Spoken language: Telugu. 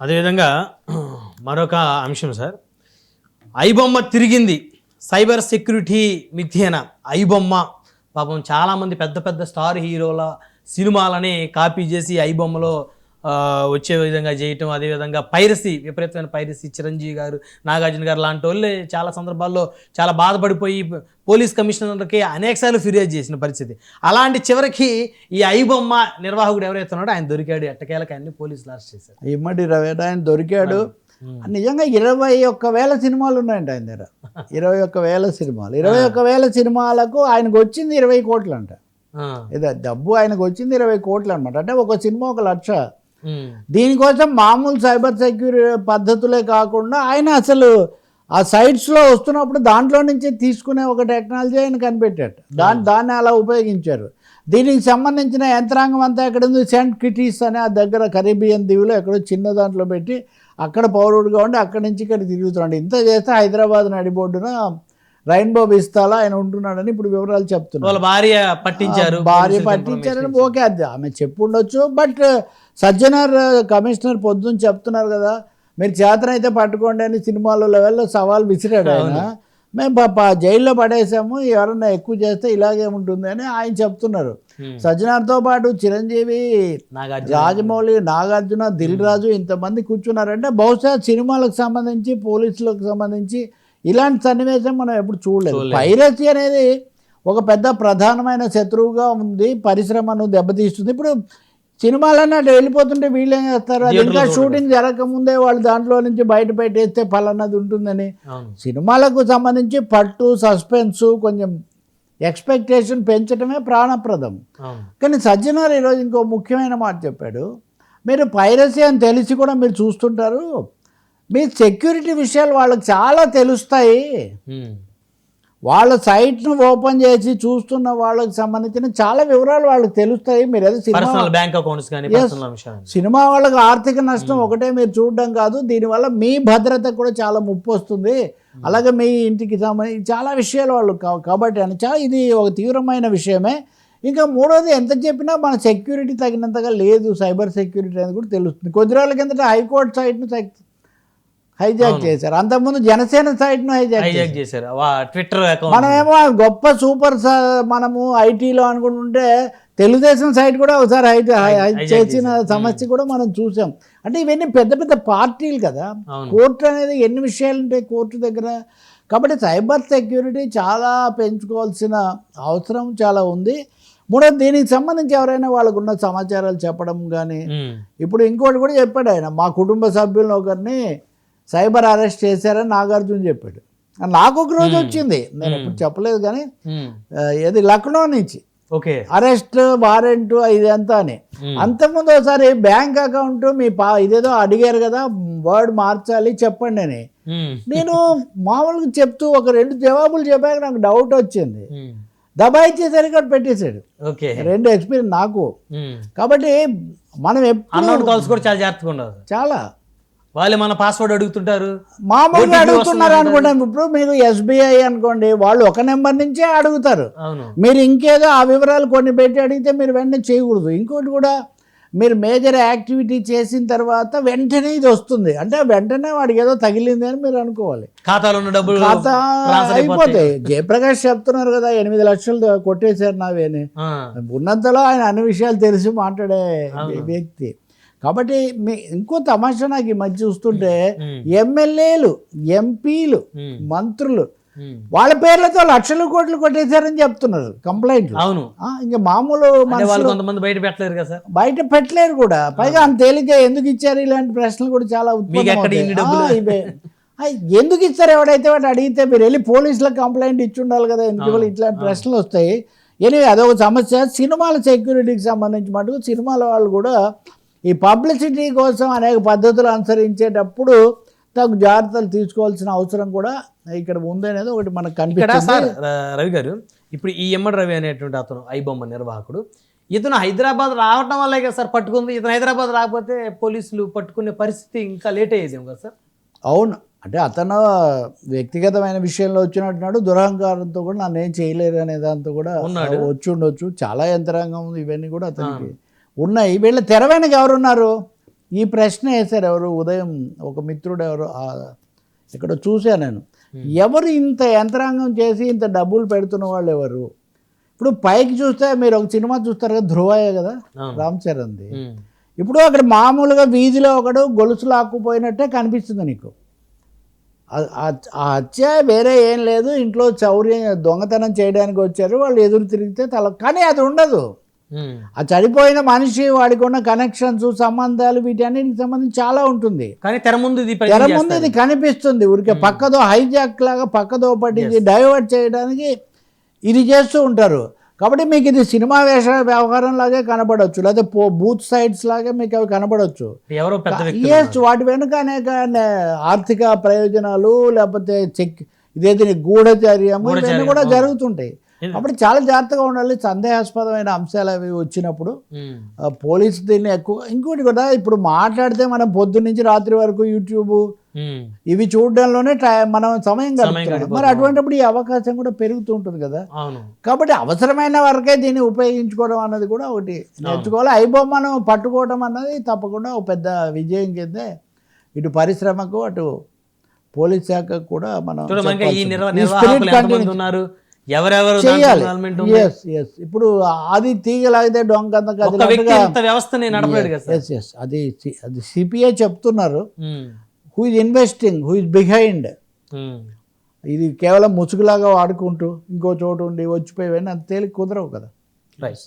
అదేవిధంగా మరొక అంశం సార్. ఐబొమ్మ తిరిగింది. సైబర్ సెక్యూరిటీ మిథ్యేన ఐబొమ్మ. పాపం చాలామంది పెద్ద పెద్ద స్టార్ హీరోల సినిమాలని కాపీ చేసి ఐబొమ్మలో వచ్చే విధంగా చేయటం అదేవిధంగా పైరసీ విపరీతమైన పైరసీ. చిరంజీవి గారు నాగార్జున గారు లాంటి వాళ్ళే చాలా సందర్భాల్లో చాలా బాధపడిపోయి పోలీస్ కమిషనర్కి అనేకసార్లు ఫిర్యాదు చేసిన పరిస్థితి. అలాంటి చివరికి ఈ ఐబొమ్మ నిర్వాహకుడు ఎవరైతే ఉన్నాడో ఆయన దొరికాడు. ఎట్టకేలకు అన్ని పోలీసులు అరెస్ట్ చేశారు. ఇమ్మడి ఆయన దొరికాడు. నిజంగా ఇరవై ఒక్క వేల సినిమాలు ఉన్నాయండి ఆయన దగ్గర. ఇరవై ఒక్క వేల సినిమాలు. ఇరవై ఒక్క వేల సినిమాలకు ఆయనకు వచ్చింది ఇరవై కోట్లు అంట ఇదే డబ్బు ఆయనకు వచ్చింది ఇరవై కోట్లు అనమాట అంటే ఒక సినిమా ఒక లక్ష. దీనికోసం మామూలు సైబర్ సెక్యూరిటీ పద్ధతులే కాకుండా ఆయన అసలు ఆ సైట్స్లో వస్తున్నప్పుడు దాంట్లో నుంచి తీసుకునే ఒక టెక్నాలజీ ఆయన కనిపెట్టాడు. దాన్ని దాన్ని అలా ఉపయోగించారు. దీనికి సంబంధించిన యంత్రాంగం అంతా ఎక్కడ ఉంది సెంట్ కిటీస్ అనే ఆ దగ్గర కరీబియన్ దీవులో ఎక్కడో చిన్న దాంట్లో పెట్టి అక్కడ పౌరుడుగా ఉండి అక్కడి నుంచి ఇక్కడ తిరుగుతున్నాడు. ఇంత చేస్తే హైదరాబాద్ నడిబొడ్డున రైన్బో బిస్తాలా ఆయన ఉంటున్నాడని ఇప్పుడు వివరాలు చెప్తున్నారు. వాళ్ళ భార్య పట్టించారు. భార్య పట్టించారని ఓకే అది ఆమె చెప్పుండొచ్చు. బట్ సజ్జనర్ కమిషనర్ పొద్దున్న చెప్తున్నారు కదా మీరు చేతనైతే పట్టుకోండి అని సినిమాల లెవెల్లో సవాల్ విసిరాడు ఆయన. మేము జైల్లో పడేసాము ఎవరన్నా ఎక్కువ చేస్తే ఇలాగే ఉంటుంది అని ఆయన చెప్తున్నారు. సజ్జనార్తో పాటు చిరంజీవి రాజమౌళి నాగార్జున దిల్ రాజు ఇంతమంది కూర్చున్నారంటే బహుశా సినిమాలకు సంబంధించి పోలీసులకు సంబంధించి ఇలాంటి సన్నివేశం మనం ఎప్పుడు చూడలేదు. పైరసీ అనేది ఒక పెద్ద ప్రధానమైన శత్రువుగా ఉంది పరిశ్రమను దెబ్బతీస్తుంది. ఇప్పుడు సినిమాలన్నీ అటు వెళ్ళిపోతుంటే వీళ్ళు ఏం చేస్తారు? అది ఇంకా షూటింగ్ జరగకముందే వాళ్ళు దాంట్లో నుంచి బయట పెట్టేస్తే ఫలానది ఉంటుందని. సినిమాలకు సంబంధించి పట్టు సస్పెన్స్ కొంచెం ఎక్స్పెక్టేషన్ పెంచడమే ప్రాణప్రదం. కానీ సజ్జనార్ ఈరోజు ఇంకో ముఖ్యమైన మాట చెప్పాడు. మీరు పైరసీ అని తెలిసి కూడా మీరు చూస్తుంటారు. మీ సెక్యూరిటీ విషయాలు వాళ్ళకి చాలా తెలుస్తాయి. వాళ్ళ సైట్ను ఓపెన్ చేసి చూస్తున్న వాళ్ళకి సంబంధించిన చాలా వివరాలు వాళ్ళకి తెలుస్తాయి. మీరు ఏదో సినిమా బ్యాంక్ అకౌంట్స్ సినిమా వాళ్ళకి ఆర్థిక నష్టం ఒకటే మీరు చూడడం కాదు. దీనివల్ల మీ భద్రత కూడా చాలా ముప్పు వస్తుంది. అలాగే మీ ఇంటికి సంబంధించి చాలా విషయాలు వాళ్ళు కాబట్టి అని చాలా ఇది ఒక తీవ్రమైన విషయమే. ఇంకా మూడోది ఎంత చెప్పినా మన సెక్యూరిటీ తగినంతగా లేదు. సైబర్ సెక్యూరిటీ అనేది కూడా తెలుస్తుంది. కొద్ది రోజుల కిందట హైకోర్టు సైట్ను హైజాక్ చేశారు. అంతకుముందు జనసేన సైట్ను హైజాక్ హైజాక్ చేశారు. ట్విట్టర్ అకౌంట్ మనమేమో గొప్ప సూపర్ మనము ఐటీలో అనుకుంటుంటే తెలుగుదేశం సైట్ కూడా ఒకసారి చేసిన. సమస్య కూడా మనం చూసాం. అంటే ఇవన్నీ పెద్ద పెద్ద పార్టీలు కదా. కోర్టు అనేది ఎన్ని విషయాలు ఉంటాయి కోర్టు దగ్గర? కాబట్టి సైబర్ సెక్యూరిటీ చాలా పెంచుకోవాల్సిన అవసరం చాలా ఉంది. మూడోది దీనికి సంబంధించి ఎవరైనా వాళ్ళకు ఉన్న సమాచారాలు చెప్పడం కానీ ఇప్పుడు ఇంకోటి కూడా చెప్పాడు ఆయన. మా కుటుంబ సభ్యులను ఒకరిని సైబర్ అరెస్ట్ చేశారని నాగార్జున చెప్పాడు. నాకు ఒక రోజు వచ్చింది. నేను ఎప్పుడు చెప్పలేదు కానీ ఏది లక్నో నుంచి. ఓకే. అరెస్ట్ వారెంట్ ఇదంతా అని. అంతకుముందు ఒకసారి బ్యాంక్ అకౌంట్ మీ పా ఇదేదో అడిగారు కదా వర్డ్ మార్చాలి చెప్పండి అని. నేను మామూలుగా చెప్తూ ఒక రెండు జవాబులు చెప్పాక నాకు డౌట్ వచ్చింది. దబాయిచ్చేసరికి అటు పెట్టేశాడు. ఓకే. రెండు ఎక్స్పీరియన్స్ నాకు. కాబట్టి మనం ఎప్పుడు కూడా చాలా జాగ్రత్తగా ఉండదు చాలా. వాళ్ళు మన పాస్వర్డ్ అడుగుతుంటారు. మామూలుగా అడుగుతున్నారు అనుకుంటాం ఇప్పుడు మీరు ఎస్బీఐ అనుకోండి వాళ్ళు ఒక నెంబర్ నుంచే అడుగుతారు. మీరు ఇంకేదో ఆ వివరాలు కొన్ని పెట్టి అడిగితే మీరు వెంటనే చేయకూడదు. ఇంకోటి కూడా మీరు మేజర్ యాక్టివిటీ చేసిన తర్వాత వెంటనే ఇది వస్తుంది. అంటే వెంటనే వాడికి ఏదో తగిలింది అని మీరు అనుకోవాలి. ఖాతాలో ఉన్న డబ్బులు ఖాతా అయిపోతాయి. జయప్రకాష్ చెప్తున్నారు కదా ఎనిమిది లక్షలు కొట్టేశారు నావేని ఉన్నంతలో ఆయన అన్ని విషయాలు తెలిసి మాట్లాడే. వ్యక్తి. కాబట్టి మీ ఇంకో తమాషా నాకు ఈ మధ్య చూస్తుంటే ఎమ్మెల్యేలు ఎంపీలు మంత్రులు. వాళ్ళ పేర్లతో లక్షలు కోట్లు కొట్టేశారని చెప్తున్నారు కంప్లైంట్లు. అవును. ఇంకా మామూలు కొంతమంది బయట పెట్టలేరు కదా సార్? బయట పెట్టలేరు కూడా. పైగా అంత తేలిగ్గా ఎందుకు ఇచ్చారు? ఇలాంటి ప్రశ్నలు కూడా చాలా ఇవే. ఎందుకు ఇస్తారు ఎవడైతే వాడు అడిగితే మీరు వెళ్ళి పోలీసులకు కంప్లైంట్ ఇచ్చి ఉండాలి కదా. ఎందుకు? ఇట్లాంటి ప్రశ్నలు వస్తాయి? ఎనివే అదొక సమస్య. సినిమాల సెక్యూరిటీకి సంబంధించి మటుకు సినిమాల వాళ్ళు కూడా ఈ పబ్లిసిటీ కోసం అనేక పద్ధతులు అనుసరించేటప్పుడు తగు జాగ్రత్తలు తీసుకోవాల్సిన అవసరం కూడా ఇక్కడ ఉంది అనేది ఒకటి మనకు కనిపిస్తుంది. రవి గారు ఇప్పుడు ఈ ఎమ్మడి రవి అనేటువంటి అతను ఐబొమ్మ నిర్వాహకుడు. ఇతను హైదరాబాద్ రావటం వల్లే కదా సార్ పట్టుకుంది. ఇతను హైదరాబాద్ రాకపోతే పోలీసులు పట్టుకునే పరిస్థితి ఇంకా లేట్ అయ్యేది కదా సార్? అవును. అంటే అతను వ్యక్తిగతమైన విషయంలో వచ్చినట్టున్నాడు. దురహంకారంతో కూడా నన్ను ఏం చేయలేరు అనే దాంతో కూడా. వచ్చి ఉండొచ్చు. చాలా యంత్రాంగం ఉంది. ఇవన్నీ కూడా అతనికి ఉన్నాయి. వీళ్ళ తెర వెనక ఎవరున్నారు? ఈ ప్రశ్న వేశారు ఎవరు? ఉదయం ఒక మిత్రుడు ఎవరు? ఇక్కడ చూశాను నేను. ఎవరు ఇంత యంత్రాంగం చేసి ఇంత డబ్బులు పెడుతున్న వాళ్ళు ఎవరు? ఇప్పుడు పైకి చూస్తే మీరు ఒక సినిమా చూస్తారు కదా ధ్రువయ్య కదా. రామ్ చరణ్ది. ఇప్పుడు అక్కడ మామూలుగా వీధిలో ఒకడు గొలుసు లాక్కుపోయినట్టే కనిపిస్తుంది నీకు. ఆ- హత్య వేరే ఏం లేదు. ఇంట్లో చౌర్యం దొంగతనం చేయడానికి వచ్చారు. వాళ్ళు ఎదురు తిరిగితే తల కానీ అది ఉండదు. ఆ చనిపోయిన మనిషి వాడికి ఉన్న కనెక్షన్స్ సంబంధాలు వీటన్నిటికి సంబంధించి చాలా ఉంటుంది. కానీ తెర ముందు ఇది తెర ముందు ఇది కనిపిస్తుంది. ఊరికే పక్కదో హైజాక్ లాగా పక్కదో పట్టించి డైవర్ట్ చేయడానికి ఇది చేస్తూ ఉంటారు. కాబట్టి మీకు ఇది సినిమా వేష వ్యవహారం లాగే కనబడవచ్చు లేదా పో బూత్ సైడ్స్ లాగే మీకు అవి కనబడవచ్చు ఎవరో ఎస్ వాటి వెనుక అనేక ఆర్థిక ప్రయోజనాలు లేకపోతే చెక్ ఇదేది గూఢచర్యము ఇవన్నీ కూడా జరుగుతుంటాయి. కాబట్టి చాలా జాగ్రత్తగా ఉండాలి. సందేహాస్పదమైన అంశాలు అవి వచ్చినప్పుడు పోలీసు దీన్ని ఎక్కువ ఇంకోటి కూడా ఇప్పుడు మాట్లాడితే మనం పొద్దున్న నుంచి రాత్రి వరకు యూట్యూబ్. ఇవి చూడడంలోనే మనం సమయం గడుపుతున్నాం. గడిపోతుంది. మరి అటువంటిప్పుడు ఈ అవకాశం కూడా పెరుగుతూ ఉంటుంది కదా. కాబట్టి అవసరమైన వరకే దీన్ని ఉపయోగించుకోవడం అన్నది కూడా ఒకటి. నేర్చుకోవాలి. ఐబొమ్మను పట్టుకోవడం అన్నది తప్పకుండా ఒక పెద్ద విజయం కిందే ఇటు పరిశ్రమకు అటు పోలీస్ శాఖకు కూడా మనం ఈ ఉన్నారు? ఎవరెవరు చేయాలి? ఎస్ ఎస్ ఇప్పుడు అది తీగలాగితే వ్యవస్థని నడపలేడు కదా ఎస్ ఎస్ అది అది సిపిఐ చెప్తున్నారు. Who is investing who is behind. ఇది కేవలం ముసుగులాగా వాడుకుంటూ ఇంకో చోటు ఉండి వచ్చిపోయి అంత తేలిక కుదరవు కదా. రైట్